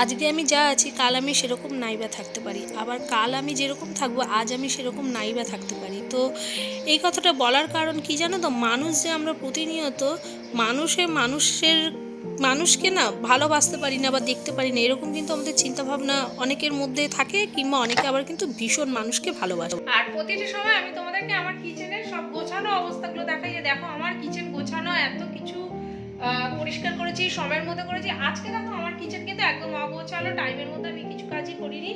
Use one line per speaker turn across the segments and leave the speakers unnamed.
আজকে আমি যা আছি, কাল আমি সেরকম নাইবা থাকতে পারি। আবার কাল আমি যেরকম থাকব, আজ আমি সেরকম নাইবা থাকতে পারি। তো এই কথাটা বলার কারণ কি জানো তো? মানুষ যে আমরা প্রতিনিয়ত মানুষে মানুষের, মানুষকে না ভালোবাসতে পারি না বা দেখতে পারি না, এরকম কিন্তু আমাদের চিন্তাভাবনা অনেকের মধ্যে থাকে কিংবা অনেকে আবার কিন্তু ভীষণ মানুষকে ভালোবাসে।
আর প্রতিটি সময় আমি তোমাদেরকে আমার কিচেনের সব গোছানো অবস্থাগুলো দেখাই দেখো আমার কিচেন গোছানো এত কিছু পরিষ্কার করেছি, সময়ের মধ্যে করেছি। আজকে দেখো আমার কিচেন কিন্তু একদম অগোছালো টাইমের মধ্যে আমি কিছু কাজই করিনি।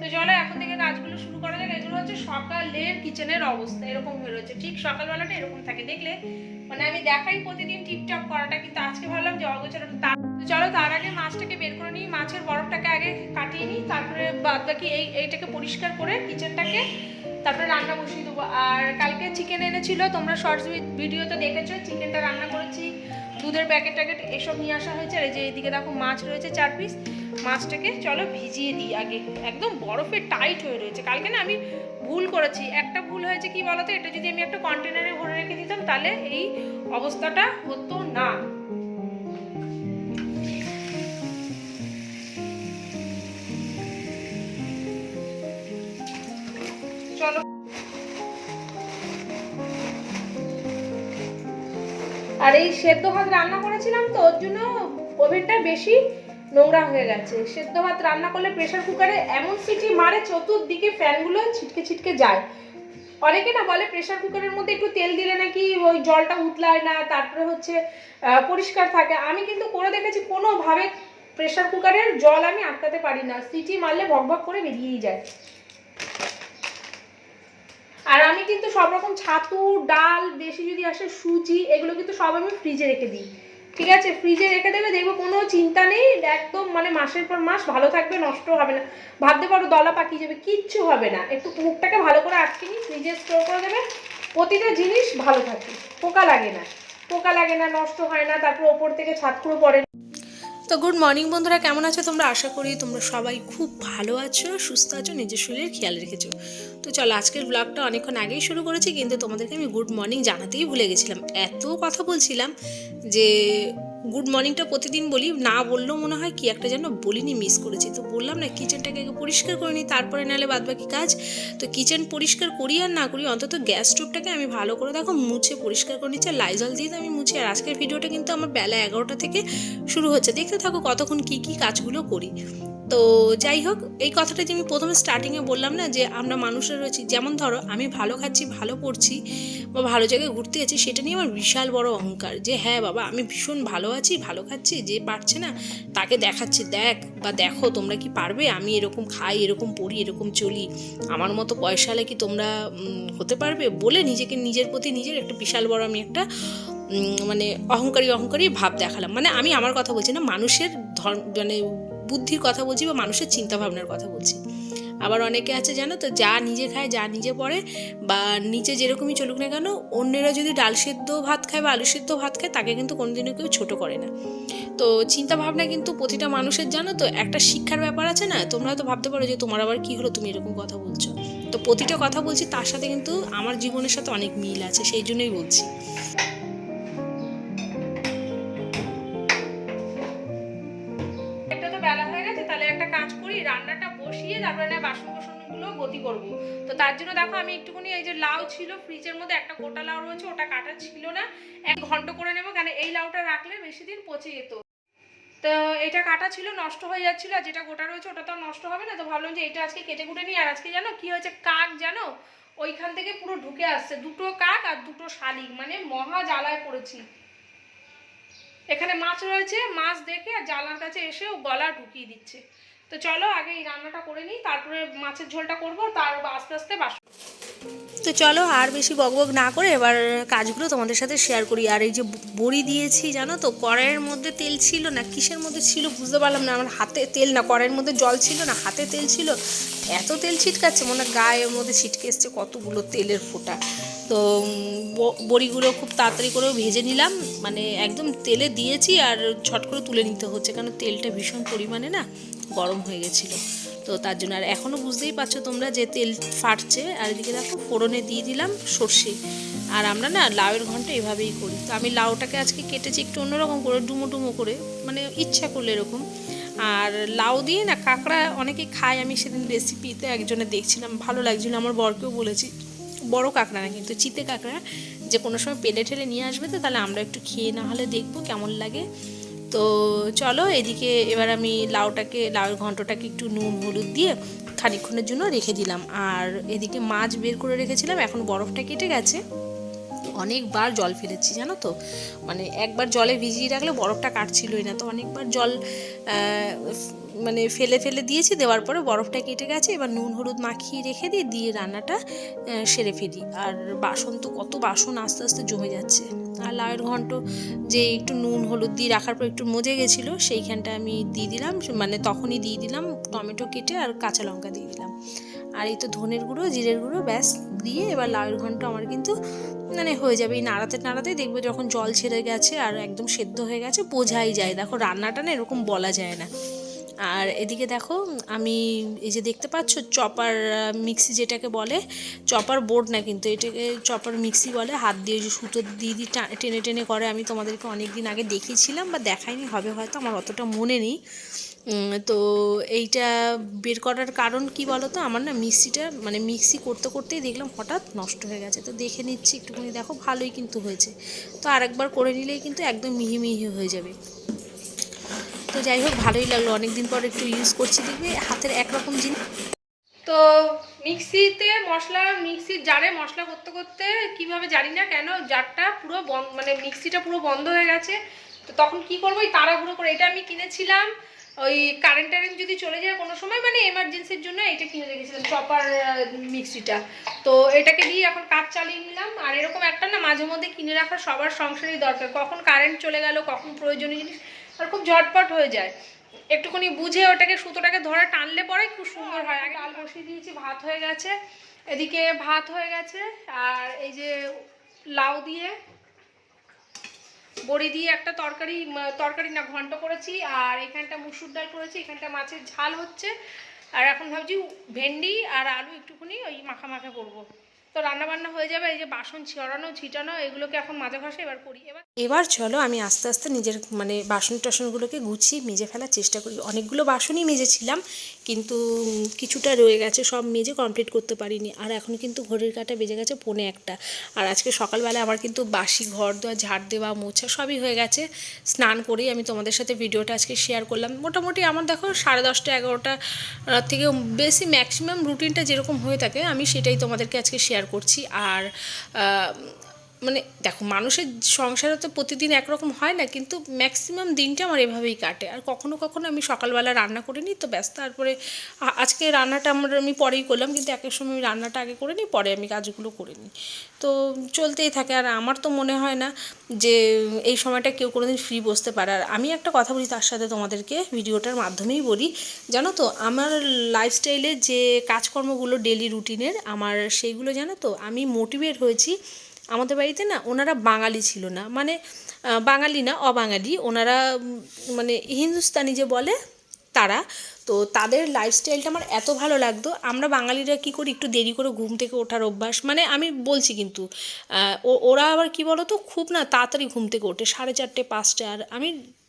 তো চলো, এখন থেকে কাজগুলো শুরু করা যাক। এগুলো হচ্ছে সকালের কিচেনের অবস্থা, এরকম হয়ে রয়েছে। ঠিক সকালবেলাটা এরকম থাকে, দেখলে? মানে আমি দেখাই প্রতিদিন টিপটপ করাটা, কিন্তু আজকে ভাবলাম যে অগোছালো তার তো চলো, তার আগে মাছটাকে বের করে নিই। মাছের বরফটাকে আগে কাটিয়ে নিই, তারপরে বাদ বাকি এই, এইটাকে পরিষ্কার করে কিচেনটাকে তারপরে রান্না বসিয়ে দেবো। আর কালকে চিকেন এনেছিল, তোমরা শর্টস ভিডিওতে দেখেছ চিকেনটা রান্না করেছি। দুধের প্যাকেট ট্যাকেট এসব নিয়ে আসা হয়েছে। আর এই যে এইদিকে দেখো মাছ রয়েছে চার পিস মাছটাকে চলো ভিজিয়ে দিই আগে। একদম বরফে টাইট হয়ে রয়েছে। কালকে না আমি ভুল করেছি। একটা ভুল হয়েছে কি বলতো? এটা যদি আমি একটা কন্টেনারে ভরে রেখে দিতাম, তাহলে এই অবস্থাটা হতো না। এই সেদ্ধ ভাত রান্না করেছিলাম তো, ওর জন্য ওভেনটা বেশি নোংরা হয়ে গেছে। সেদ্ধ ভাত রান্না করলে প্রেশার কুকারে এমন সিটি মারে, চতুর্দিকে ফ্যানগুলো ছিটকে ছিটকে যায়। অনেকে না বলে প্রেশার কুকারের মধ্যে একটু তেল দিলে নাকি ওই জলটা উতলায় না, তারপরে হচ্ছে পরিষ্কার থাকে। আমি কিন্তু করে দেখেছি, কোনোভাবে প্রেশার কুকারের জল আমি আটকাতে পারি না। সিটি মারলে ভক ভক করে বেরিয়েই যায়। আর আমি কিন্তু সব রকম ছাতু ডাল বেশি যদি আসে, সুজি, এগুলো কিন্তু সব আমি ফ্রিজে রেখে দিই। ঠিক আছে? ফ্রিজে রেখে দেবে দেখব কোনো চিন্তা নেই, একদম মানে মাসের পর মাস ভালো থাকবে, নষ্ট হবে না। ভাবতে পারো, দলা পাকিয়ে যাবে, কিচ্ছু হবে না। একটু মুখটাকে ভালো করে আটকে নিই ফ্রিজে স্টোর করে দেবে। প্রতিটা জিনিস ভালো থাকে। পোকা লাগে না। পোকা লাগে না, নষ্ট হয় না, তারপর ওপর থেকে ছাতকুড়ো পড়ে।
তো গুড মর্নিং বন্ধুরা, কেমন আছো তোমরা? আশা করি তোমরা সবাই খুব ভালো আছো, সুস্থ আছো, নিজের শরীরের খেয়াল রেখেছো। তো চলো, আজকের ব্লগটা অনেকক্ষণ আগেই শুরু করেছি, কিন্তু তোমাদেরকে আমি গুড মর্নিং জানাতেই ভুলে গেছিলাম। এত কথা বলছিলাম যে গুড মর্নিংটা প্রতিদিন বলি, না বললেও মনে হয় কি একটা যেন বলিনি মিস করেছি। তো বললাম না কিচেনটাকে আগে পরিষ্কার করে নিই, তারপরে নাহলে বাদ বাকি কাজ। তো কিচেন পরিষ্কার করি আর না করি, অন্তত গ্যাস স্টোভটাকে আমি ভালো করে দেখো মুছে পরিষ্কার করে নিচ্ছি, আর লাইজল দিয়ে তো আমি মুছি। আর আজকের ভিডিওটা কিন্তু আমার বেলা এগারোটা থেকে শুরু হচ্ছে। দেখতে থাকো কতক্ষণ কী কী কাজগুলো করি। তো যাই হোক, এই কথাটা যে আমি প্রথমে স্টার্টিংয়ে বললাম না, যে আমরা মানুষের রয়েছি, যেমন ধরো, আমি ভালো খাচ্ছি, ভালো পড়ছি বা ভালো জায়গায় ঘুরতে যাচ্ছি, সেটা নিয়ে আমার বিশাল বড় অহংকার, যে হ্যাঁ বাবা, আমি ভীষণ ভালো আছি, ভালো খাচ্ছি, যে পারছে না, তাকে দেখাচ্ছি, দেখ বা দেখো তোমরা কি পারবে, আমি এরকম খাই, এরকম পড়ি, এরকম চলি, আমার মতো পয়সালে কি তোমরা হতে পারবে? বলে নিজেকে, নিজের প্রতি নিজের একটা বিশাল বড় আমি একটা মানে অহংকারী অহংকারী ভাব দেখালাম। মানে আমি আমার কথা বলছি না, মানুষের ধর্ম মানে বুদ্ধির কথা বলছি বা মানুষের চিন্তা ভাবনার কথা বলছি। আবার অনেকে আছে জানো তো, যা নিজে খায়, যা নিজে পড়ে বা নিচে যেরকমই চলুক না কেন, অন্যেরা যদি ডাল সেদ্ধ ভাত খায় বা আলু সেদ্ধ ভাত খায়, তাকে কিন্তু কোনোদিনও কেউ ছোট করে না। তো চিন্তা ভাবনা কিন্তু প্রতিটা মানুষের জানো তো একটা শিক্ষার ব্যাপার আছে না, তোমরা তো ভাবতে পারো যে তোমার আবার কি হলো, তুমি এরকম কথা বলছো। তো প্রতিটা কথা বলছি, তার সাথে কিন্তু আমার জীবনের সাথে অনেক মিল আছে, সেই জন্যই বলছি।
বাসন কোসনগুলো গতি করব। তো তার জন্য দেখো আমি একটুখানি এই যে লাউ ছিল ফ্রিজের মধ্যে একটা গোটা লাউ রয়েছে, ওটা কাটা ছিল না। এক ঘন্ট করে নেব, কেন এই লাউটা রাখলে বেশি দিন পচে যেত। তো এটা কাটা ছিল, নষ্ট হয়ে যাচ্ছিল, আর যেটা গোটা রয়েছে ওটা তো নষ্ট হবে না। তো ভাবলাম যে এটা আজকে কেটে কুটে নিই, আর আজকে জানো কি হয়েছে? কাক জানো, ওইখান থেকে পুরো ঢুকে আসছে। দুটো কাক আর দুটো শালিক মানে মহা জ্বালায় পড়েছি। এখানে মাছ রয়েছে, মাছ দেখে আর জ্বালার কাছে এসে গলা ঢুকিয়ে দিচ্ছে। তো চলো আগে এই রান্নাটা করে নিই, তারপরে মাছের ঝোলটা করব, তার আস্তে আস্তে বাসন
তো চলো আর বেশি বকবক না করে এবার কাজগুলো তোমাদের সাথে শেয়ার করি। আর এই যে বড়ি দিয়েছি, জানো তো, কড়াইয়ের মধ্যে তেল ছিল না, কিসের মধ্যে ছিল বুঝতে পারলাম না, আমার হাতে তেল না, কড়াইয়ের মধ্যে জল ছিল না, হাতে তেল ছিল, এত তেল ছিটকাচ্ছে, মনে গায়ের মধ্যে ছিটকে এসছে কতগুলো তেলের ফোঁটা। তো বড়িগুলো খুব তাড়াতাড়ি করে ভেজে নিলাম। মানে একদম তেলে দিয়েছি আর ছট করে তুলে নিতে হচ্ছে, কারণ তেলটা ভীষণ পরিমাণে না গরম হয়ে গেছিল। তো তার জন্য, আর এখনও বুঝতেই পারছ তোমরা যে তেল ফাটছে। আর এদিকে দেখো, ফোড়নে দিয়ে দিলাম সর্ষে। আর আমরা না লাউয়ের ঘন্ট এভাবেই করি। তো আমি লাউটাকে আজকে কেটেছি একটু অন্যরকম করে, ডুমো ডুমো করে মানে ইচ্ছা করলে এরকম। আর লাউ দিয়ে না কাঁকড়া অনেকে খায়, আমি সেদিন রেসিপিতে একজনে দেখছিলাম, ভালো লাগছিল, আমার বরকেও বলেছি। বড় কাঁকড়া না কিন্তু চিতে কাঁকড়া যে কোনো সময় পেলে ঠেলে নিয়ে আসবে তো, তাহলে আমরা একটু খেয়ে না হলে দেখব কেমন লাগে। তো চলো এদিকে এবার আমি লাউটাকে লাউ ঘন্টটাকে একটু নুন, হলুদ দিয়ে খানিক্ষণের জন্য রেখে দিলাম। আর এদিকে মাছ বের করে রেখেছিলাম, এখন বরফটা কেটে গেছে। অনেকবার জল ফেলেছি, জানো তো? মানে একবার জলে ভিজিয়ে রাখলে বরফটা কাটছিলই না। তো অনেকবার জল মানে ফেলে ফেলে দিয়েছি, দেওয়ার পরে বরফটা কেটে গেছে। এবার নুন, হলুদ মাখিয়ে রেখে দিয়ে দিয়ে রান্নাটা সেরে ফেলি। আর বাসন তো কত বাসন আস্তে আস্তে জমে যাচ্ছে। আর লাউয়ের ঘন্ট যে একটু নুন, হলুদ দিয়ে রাখার পর একটু মজে গেছিল, সেইখানটা আমি দিয়ে দিলাম। মানে তখনই দিয়ে দিলাম, টমেটো কেটে আর কাঁচা লঙ্কা দিয়ে দিলাম। আর এই তো ধনের গুঁড়ো, জিরের গুঁড়ো, ব্যাস, দিয়ে এবার লাউয়ের ঘন্ট আমার কিন্তু মানে হয়ে যাবে। এই নাড়াতে নাড়াতে দেখবে যখন জল ছেড়ে গেছে আর একদম সেদ্ধ হয়ে গেছে, বোঝাই যায়। দেখো, রান্নাটা না এরকম বলা যায় না। আর এদিকে দেখো, আমি এই যে দেখতে পাচ্ছ, চপার মিক্সি যেটাকে বলে, চপার বোর্ড না কিন্তু এটাকে চপার মিক্সি বলে, হাত দিয়ে যে সুতো টা- টেনে টেনে করে, আমি তোমাদেরকে অনেক দিন আগে দেখিয়েছিলাম বা দেখাইনি, হবে হয়তো, আমার অতটা মনে নেই। তো এইটা বের করার কারণ কি বলো তো আমার না মিক্সিটা মানে মিক্সি করতে করতেই দেখলাম হঠাৎ নষ্ট হয়ে গেছে। তো দেখে নিচ্ছি, একটুখানি দেখো, ভালোই কিন্তু হয়েছে। তো আরেকবার করে নিলেই কিন্তু একদম মিহি মিহি হয়ে যাবে। তো যাই হোক, ভালোই লাগল। অনেকদিন পর একটু ইউজ করছি দেখবে, হাতের একরকম জিনিস।
তো মিক্সিতে মশলা, মিক্সির জারে মশলা করতে করতে কীভাবে জানি না কেন জারটা পুরো মানে মিক্সিটা পুরো বন্ধ হয়ে গেছে। তো তখন কি করব? ওই তাড়াহুড়ো করে, এটা আমি কিনেছিলাম। ওই কারেন্ট টারেন্ট যদি চলে যায় কোনো সময় মানে এমার্জেন্সির জন্য এটা কিনে রেখেছিলাম চপার মিক্সিটা। তো এটাকে দিয়ে এখন কাজ চালিয়ে নিলাম। আর এরকম একটা না মাঝে মধ্যে কিনে রাখা সবার সংসারই দরকার। কখন কারেন্ট চলে গেল, কখন প্রয়োজনীয় জিনিস, আর খুব ঝটপট হয়ে যায়। একটুখানি বুঝে ওটাকে, সুতোটাকে ধরে টানলে পরে খুব সুন্দর হয়। আগে ডাল বসিয়ে দিয়েছি, ভাত হয়ে গেছে। এদিকে ভাত হয়ে গেছে, আর এই যে লাউ দিয়ে বড়ি দিয়ে একটা তরকারি তরকারি না, ঘন্ট করেছি আর এখানটা মুসুর ডাল করেছি, এখানটা মাছের ঝাল হচ্ছে। আর এখন ভাবছি ভেন্ডি আর আলু একটুখানি ওই মাখা মাখা করব। তো রান্না বান্না হয়ে যাবে, এই যে বাসন ছড়ানো, ছিটানো, এগুলোকে এখন মাজা ঘষে এবার করি। এবার
এবার চলো আমি আস্তে আস্তে নিজের মানে বাসন টাসনগুলোকে গুছিয়ে মেজে ফেলার চেষ্টা করি। অনেকগুলো বাসনই মেজেছিলাম, কিন্তু কিছুটা রয়ে গেছে, সব মেজে কমপ্লিট করতে পারিনি। আর এখন কিন্তু ঘড়ির কাটা বেজে গেছে পৌনে একটা। আর আজকে সকালবেলা আমার কিন্তু বাসি, ঘর দেওয়া ঝাড় দেওয়া, মোছা সবই হয়ে গেছে। স্নান করেই আমি তোমাদের সাথে ভিডিওটা আজকে শেয়ার করলাম। মোটামুটি আমার দেখো সাড়ে দশটা, এগারোটা থেকে বেশি ম্যাক্সিমাম রুটিনটা যেরকম হয়ে থাকে, আমি সেটাই তোমাদেরকে আজকে শেয়ার করছি। আর মানে দেখো মানুষের সংসারে তো প্রতিদিন একরকম হয় না, কিন্তু ম্যাক্সিমাম দিনটা আমার এভাবেই কাটে। আর কখনো কখনো আমি সকালবেলা রান্না করে নিই, তো ব্যস্ত তারপরে আজকে রান্নাটা আমার, আমি পরেই করলাম, কিন্তু একের সময় আমি রান্নাটা আগে করে নিই, পরে আমি কাজগুলো করে নিই। তো চলতেই থাকে, আর আমার তো মনে হয় না যে এই সময়টা কেউ কোনোদিন ফ্রি বসতে পারে। আর আমি একটা কথা বলি তার সাথে তোমাদেরকে, ভিডিওটার মাধ্যমেই বলি। জানো তো, আমার লাইফস্টাইলে যে কাজকর্মগুলো ডেলি রুটিনের আমার সেইগুলো জানো তো, আমি মোটিভেট হয়েছি আমাদের বাড়িতে না ওনারা বাঙালি ছিল না। মানে বাঙালি না, অবাঙালি। ওনারা মানে হিন্দুস্তানি যে বলে তারা। তো তাদের লাইফস্টাইলটা আমার এত ভালো লাগতো। আমরা বাঙালিরা কি করি, একটু দেরি করে ঘুম থেকে ওঠার অভ্যাস। মানে আমি বলছি কিন্তু ওরা আবার কি বলো তো খুব না তাড়াতাড়ি ঘুম থেকে ওঠে। সাড়ে চারটে, পাঁচটা। আর আমি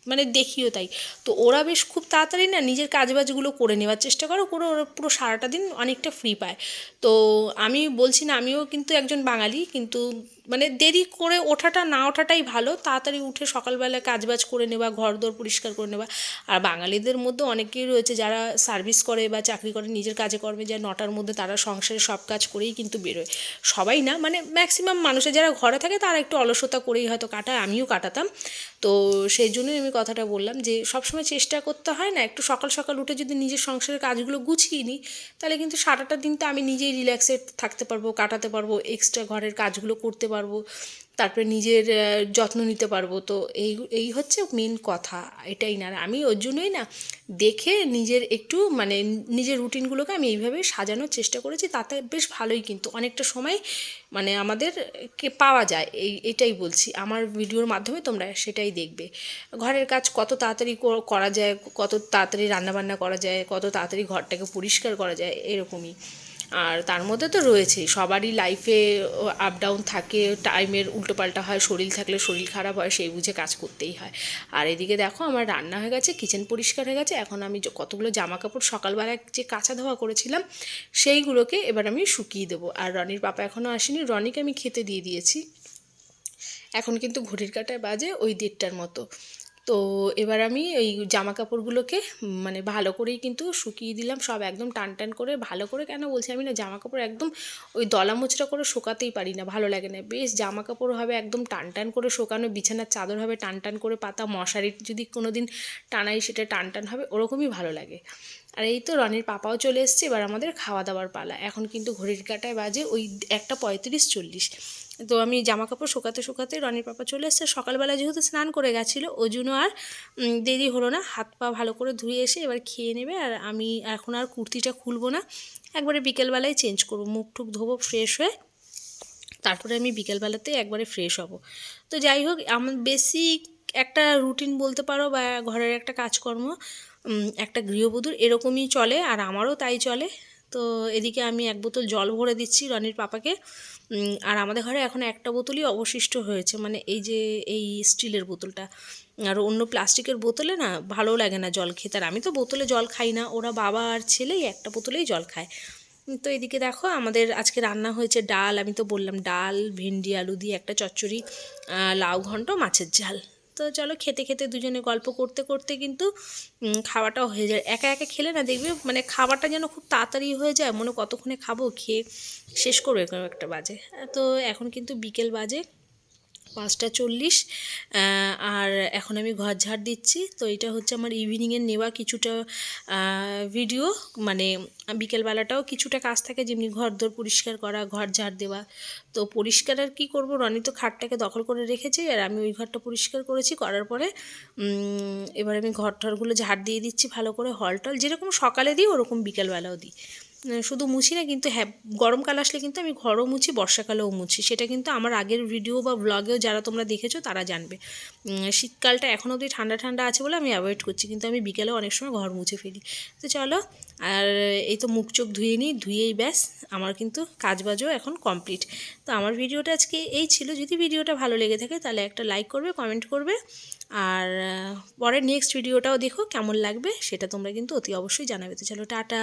মানে দেখিও তাই। তো ওরা বেশ খুব তাড়াতাড়ি না নিজের কাজবাজগুলো করে নেওয়ার চেষ্টা করো করে ওরা পুরো সারাটা দিন অনেকটা ফ্রি পায়। তো আমি বলছি না, আমিও কিন্তু একজন বাঙালি, কিন্তু মানে দেরি করে ওঠাটা না ওঠাটাই ভালো। তাড়াতাড়ি উঠে সকালবেলা কাজবাজ করে নেওয়া ঘর দোর পরিষ্কার করে নেওয়া। আর বাঙালিদের মধ্যে অনেকেই রয়েছে যারা সার্ভিস করে বা চাকরি করে, নিজের কাজে কর্মে যায়, নটার মধ্যে তারা সংসারে সব কাজ করেই কিন্তু বেরোয়। সবাই না মানে ম্যাক্সিমাম মানুষের যারা ঘরে থাকে তারা একটু অলসতা করেই হয়তো কাটায়, আমিও কাটাতাম। তো সেই জন্যই আমি কথাটা বললাম যে সবসময় চেষ্টা করতে হয় না, একটু সকাল সকাল উঠে যদি নিজের সংসারের কাজগুলো গুছিয়ে নিই, তাহলে কিন্তু সারাটা দিন তো আমি নিজেই রিল্যাক্সে থাকতে পারব, কাটাতে পারব এক্সট্রা ঘরের কাজগুলো করতে পারব। তারপরে নিজের যত্ন নিতে পারব। তো এই এই হচ্ছে মেন কথা, এটাই না। আমি ওর জন্যই না, দেখে নিজের একটু মানে নিজের রুটিনগুলোকে আমি এইভাবে সাজানোর চেষ্টা করেছি, তাতে বেশ ভালোই কিন্তু অনেকটা সময় মানে আমাদের কে পাওয়া যায়, এই, এটাই বলছি। আমার ভিডিওর মাধ্যমে তোমরা সেটাই দেখবে। ঘরের কাজ কত তাড়াতাড়ি কর- যায়, কত তাড়াতাড়ি রান্নাবান্না করা যায়, কত তাড়াতাড়ি ঘরটাকে পরিষ্কার করা যায়, এরকমই। আর তার মধ্যে তো রয়েছে সবারই লাইফে আপ ডাউন থাকে টাইমের উল্টোপাল্টা হয়, শরীর থাকলে শরীর খারাপ হয়, সেই বুঝে কাজ করতেই হয়। আর এদিকে দেখো, আমার রান্না হয়ে গেছে কিচেন পরিষ্কার হয়ে গেছে। এখন আমি কতগুলো জামা কাপড় সকালবেলা যে কাঁচা ধোয়া করেছিলাম, সেইগুলোকে এবার আমি শুকিয়ে দেবো। আর রনির পাপা এখনও আসেনি, রনিকে আমি খেতে দিয়ে দিয়েছি। এখন কিন্তু ঘড়ির কাটায় বাজে ওই দেড়টার মতো। তো এবার আমি ওই জামা কাপড়গুলোকে মানে ভালো করেই কিন্তু শুকিয়ে দিলাম, সব একদম টান টান করে, ভালো করে কেন বলছি আমি না জামা কাপড় একদম ওই দলা মোচড়া করে শোকাতেই পারি না, ভালো লাগে না। বেশ জামা কাপড় হবে একদম টান টান করে শোকানো, বিছানার চাদর হবে টান টান করে পাতা, মশারি যদি কোনো দিন টানাই সেটা টান টান হবে, ওরকমই ভালো লাগে। আর এই তো রনির পাপাও চলে এসছে, এবার আমাদের খাওয়া দাওয়ার পালা। এখন কিন্তু ঘড়ির কাটায় বাজে ওই একটা পঁয়ত্রিশ চল্লিশ। তো আমি জামা কাপড় শুকাতে শুকাতে রনির পাপা চলে এসছে। সকালবেলা যেহেতু স্নান করে গেছিল ওই জন্য আর দেরি হলো না। হাত পা ভালো করে ধুয়ে এসে এবার খেয়ে নেবে আর আমি এখন আর কুর্তিটা খুলবো না। একবারে বিকেলবেলায় চেঞ্জ করব মুখ টুক ধোবো ফ্রেশ হয়ে, তারপরে আমি বিকেলবেলাতে একবারে ফ্রেশ হব। তো যাই হোক আমার বেশি একটা রুটিন বলতে পারো বা ঘরের একটা কাজকর্ম একটা গৃহবধূর এরকমই চলে আর আমারও তাই চলে। তো এদিকে আমি এক বোতল জল ভরে দিচ্ছি রনির পাপাকে। আর আমাদের ঘরে এখন একটা বোতলই অবশিষ্ট হয়েছে মানে এই যে এই স্টিলের বোতলটা। আর অন্য প্লাস্টিকের বোতলে না ভালো লাগে না জল খেতে, আর আমি তো বোতলে জল খাই না, ওরা বাবা আর ছেলেই একটা বোতলেই জল খায়। তো এদিকে দেখো আমাদের আজকে রান্না হয়েছে ডাল, আমি তো বললাম ডাল, ভেন্ডি, আলু দিয়ে একটা চচ্চড়ি লাউ ঘন্ট, মাছের ঝাল। তো চলো খেতে খেতে দুজনে গল্প করতে করতে কিন্তু খাওয়াটাও হয়ে যায়। একা একা খেলে না দেখবে মানে খাবারটা যেন খুব তাড়াতাড়ি হয়ে যায়, মনে কতক্ষণে খাব, খেয়ে শেষ করব, এরকম একটা বাজে। তো এখন কিন্তু বিকেল বাজে। পাঁচটা চল্লিশ আর এখন আমি ঘর ঝাড় দিচ্ছি। তো এটা হচ্ছে আমার ইভিনিংয়ের নেওয়া কিছুটা ভিডিও মানে বিকেলবেলাটাও কিছুটা কাজ থাকে যেমনি ঘর দোর পরিষ্কার করা, ঘর ঝাড় দেওয়া। তো পরিষ্কার আর কী করব? রনি তো খাটটাকে দখল করে রেখেছে, আর আমি ওই ঘরটা পরিষ্কার করেছি। করার পরে এবার আমি ঘর টরগুলো ঝাড় দিয়ে দিচ্ছি ভালো করে, হল টল যেরকম সকালে দিই, ওরকম বিকেলবেলাও দিই। শুধু মুছি না, কিন্তু হ্যাঁ গরমকাল আসলে কিন্তু আমি ঘরও মুছি, বর্ষাকালেও মুছি। সেটা কিন্তু আমার আগের ভিডিও বা ব্লগেও যারা তোমরা দেখেছ, তারা জানবে। শীতকালটা এখন অবধি ঠান্ডা ঠান্ডা আছে বলে আমি অ্যাভয়েড করছি, কিন্তু আমি বিকেলে অনেক সময় ঘর মুছে ফেলি। তো চলো, আর এই তো মুখ চোখ ধুয়ে নিই, ধুয়েই ব্যাস, আমার কিন্তু কাজ বাজও এখন কমপ্লিট তো আমার ভিডিওটা আজকে এই ছিল। যদি ভিডিওটা ভালো লেগে থাকে, তাহলে একটা লাইক করবে কমেন্ট করবে। আর পরের নেক্সট ভিডিওটাও দেখো, কেমন লাগবে, সেটা তোমরা কিন্তু অতি অবশ্যই জানাবে। তো চলো, টাটা।